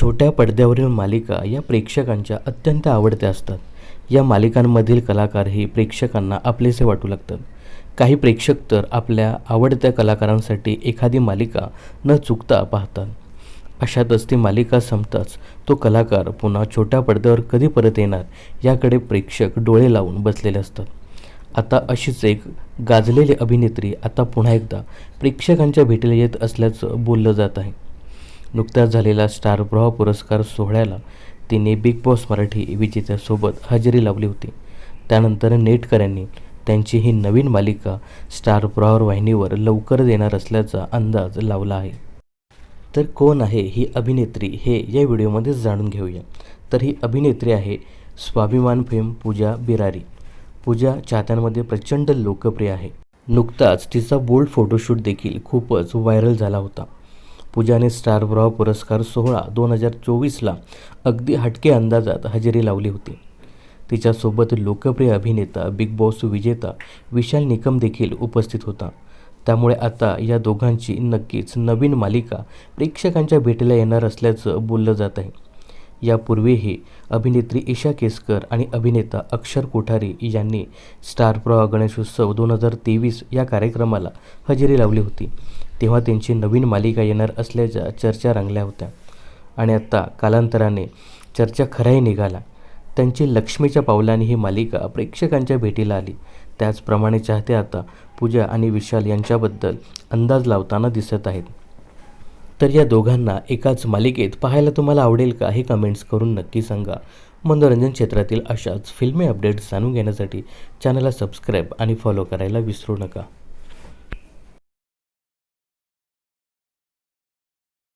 छोट्या पडद्यावरील मालिका या प्रेक्षकांच्या अत्यंत आवडत्या असतात. या मालिकांमधील कलाकार हे प्रेक्षकांना आपलेसे वाटू लागतात. काही प्रेक्षक तर आपल्या आवडत्या कलाकारांसाठी एखादी मालिका न चुकता पाहतात. अशातच ती मालिका संपताच तो कलाकार पुन्हा छोट्या पडद्यावर कधी परत येणार याकडे प्रेक्षक डोळे लावून बसलेले असतात. आता अशीच एक गाजलेली अभिनेत्री आता पुन्हा एकदा प्रेक्षकांच्या भेटीला येत असल्याचं बोललं जात आहे. नुकत्याच झालेला स्टार प्रवाह पुरस्कार सोहळ्याला तिने बिग बॉस मराठी विजेत्यासोबत हजेरी लावली होती. त्यानंतर नेटकऱ्यांनी त्यांची ही नवीन मालिका स्टार प्रॉवर वाहिनीवर लवकर देणार असल्याचा अंदाज लावला आहे. तर कोण आहे ही अभिनेत्री हे या व्हिडिओमध्ये जाणून घेऊया. तर ही अभिनेत्री आहे स्वाभिमान फेम पूजा बिरारी. पूजा चाहत्यांमध्ये प्रचंड लोकप्रिय आहे. नुकताच तिचा बोल्ड फोटोशूट देखील खूपच व्हायरल झाला होता. पूजाने स्टार पुरस्कार सोहळा दोन हजार चोवीसला अगदी हटके अंदाजात हजेरी लावली होती. तिच्यासोबत लोकप्रिय अभिनेता बिग बॉस विजेता विशाल निकम देखील उपस्थित होता. त्यामुळे आता या दोघांची नक्कीच नवीन मालिका प्रेक्षकांच्या भेटीला येणार असल्याचं बोललं जात आहे. यापूर्वीही अभिनेत्री ईशा केसकर आणि अभिनेता अक्षर कोठारी यांनी स्टार प्रवाह गणेशोत्सव दोन हजार तेवीस या कार्यक्रमाला हजेरी लावली होती. तेव्हा त्यांची नवीन मालिका येणार असल्याच्या चर्चा रंगल्या होत्या. आणि आत्ता कालांतराने चर्चा खऱ्याही निघाला. त्यांची लक्ष्मीच्या पावलाने ही मालिका प्रेक्षकांच्या भेटीला आली. त्याचप्रमाणे चाहते आता पूजा आणि विशाल यांच्याबद्दल अंदाज लावताना दिसत आहेत. तर या दोघांना एकाच मालिकेत पाहायला तुम्हाला आवडेल का हे कमेंट्स करून नक्की सांगा. मनोरंजन क्षेत्रातील अशाच फिल्मी अपडेट्स जाणून घेण्यासाठी चॅनलला सबस्क्राईब आणि फॉलो करायला विसरू नका.